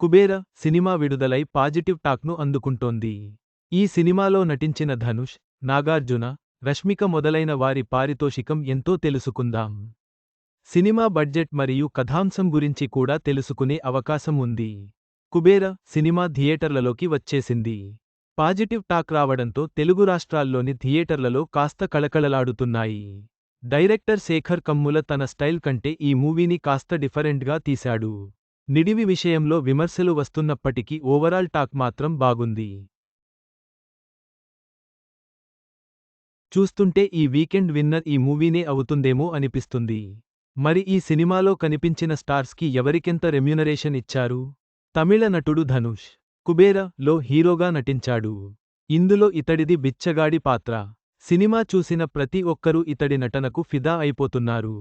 Kubera cinema విడుదలై positive టాక్ను అందుకుంటోంది. ఈ సినిమాలో నటించిన ధనుష్ నాగార్జున రష్మిక మొదలైన వారి పారితోషికం ఎంతో తెలుసుకుందాం. సినిమా బడ్జెట్ మరియు కథాంశం గురించి కూడా తెలుసుకునే అవకాశం ఉంది. కుబేర సినిమా థియేటర్లలోకి వచ్చేసింది. పాజిటివ్ టాక్ రావడంతో తెలుగు రాష్ట్రాల్లోని థియేటర్లలో కాస్త కళకళలాడుతున్నాయి. డైరెక్టర్ శేఖర్ కమ్ముల తన స్టైల్ కంటే ఈ మూవీని కాస్త డిఫరెంట్గా తీశాడు. నిడివి విషయంలో విమర్శలు వస్తున్నప్పటికీ ఓవరాల్ టాక్ మాత్రం బాగుంది. చూస్తుంటే ఈ వీకెండ్ విన్నర్ ఈ మూవీనే అవుతుందేమో అనిపిస్తుంది. మరి ఈ సినిమాలో కనిపించిన స్టార్స్కి ఎవరికెంత రెమ్యునరేషన్ ఇచ్చారు? తమిళ నటుడు ధనుష్ కుబేర లో హీరోగా నటించాడు. ఇందులో ఇతడిది బిచ్చగాడి పాత్ర. సినిమా చూసిన ప్రతి ఒక్కరూ ఇతడి నటనకు ఫిదా అయిపోతున్నారు.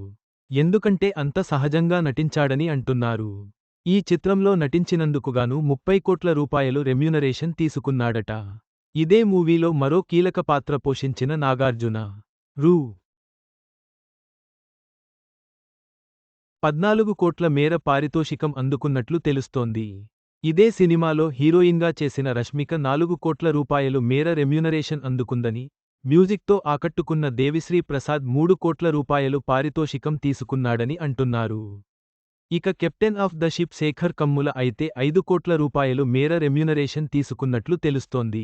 ఎందుకంటే అంత సహజంగా నటించాడని అంటున్నారు. ఈ చిత్రంలో నటించినందుకుగాను ముప్పై కోట్ల రూపాయలు రెమ్యునరేషన్ తీసుకున్నాడట. ఇదే మూవీలో మరో కీలక పాత్ర పోషించిన నాగార్జున. రూ. పద్నాలుగు కోట్ల మేర పారితోషికం అందుకున్నట్లు తెలుస్తోంది. ఇదే సినిమాలో హీరోయిన్గా చేసిన రష్మిక నాలుగు కోట్ల రూపాయలు మేర రెమ్యునరేషన్ అందుకుందని మ్యూజిక్తో ఆకట్టుకున్న దేవిశ్రీ ప్రసాద్ మూడు కోట్ల రూపాయలు పారితోషికం తీసుకున్నాడని అంటున్నారు. ఇక captain of the ship Sekhar Kammula అయితే ఐదు కోట్ల రూపాయలు మేర రెమ్యునరేషన్ తీసుకున్నట్లు తెలుస్తోంది.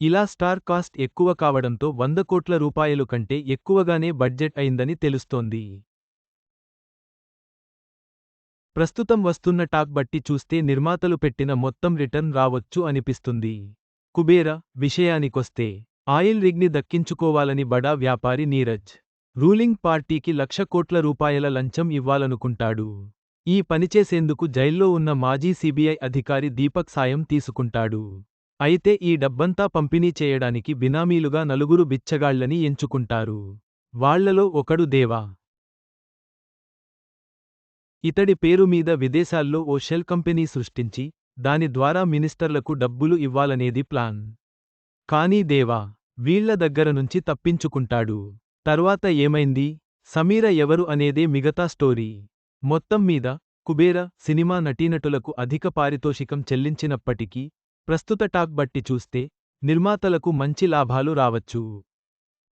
ఇలా స్టార్ కాస్ట్ ఎక్కువ కావడంతో వంద కోట్ల రూపాయలు కంటే ఎక్కువగానే బడ్జెట్ అయిందని తెలుస్తోంది. ప్రస్తుతం వస్తున్న టాక్ బట్టి చూస్తే నిర్మాతలు పెట్టిన మొత్తం రిటర్న్ రావొచ్చు అనిపిస్తుంది. కుబేర విషయానికొస్తే ఆయిల్ రిగ్ని దక్కించుకోవాలని బడా వ్యాపారి నీరజ్. రూలింగ్ పార్టీకి లక్ష కోట్ల రూపాయల లంచం ఇవ్వాలనుకుంటాడు. ఈ పనిచేసేందుకు జైల్లో ఉన్న మాజీ సిబిఐ అధికారి దీపక్ సాయం తీసుకుంటాడు. అయితే ఈ డబ్బంతా పంపిణీ చేయడానికి బినామీలుగా నలుగురు బిచ్చగాళ్ళని ఎంచుకుంటారు. వాళ్ళలో ఒకడు దేవా. ఇతడి పేరు మీద విదేశాల్లో ఓ షెల్ కంపెనీ సృష్టించి దాని ద్వారా మినిస్టర్లకు డబ్బులు ఇవ్వాలనేది ప్లాన్. కానీ దేవా వీళ్ళ దగ్గర నుంచి తప్పించుకుంటాడు. తర్వాత ఏమైంది? సమీర ఎవరు అనేదే మిగతా స్టోరీ. మొత్తం మీద కుబేర సినిమా నటీనటులకు అధిక పారితోషికం చెల్లించినప్పటికీ ప్రస్తుత టాక్ బట్టి చూస్తే నిర్మాతలకు మంచి లాభాలు రావచ్చు.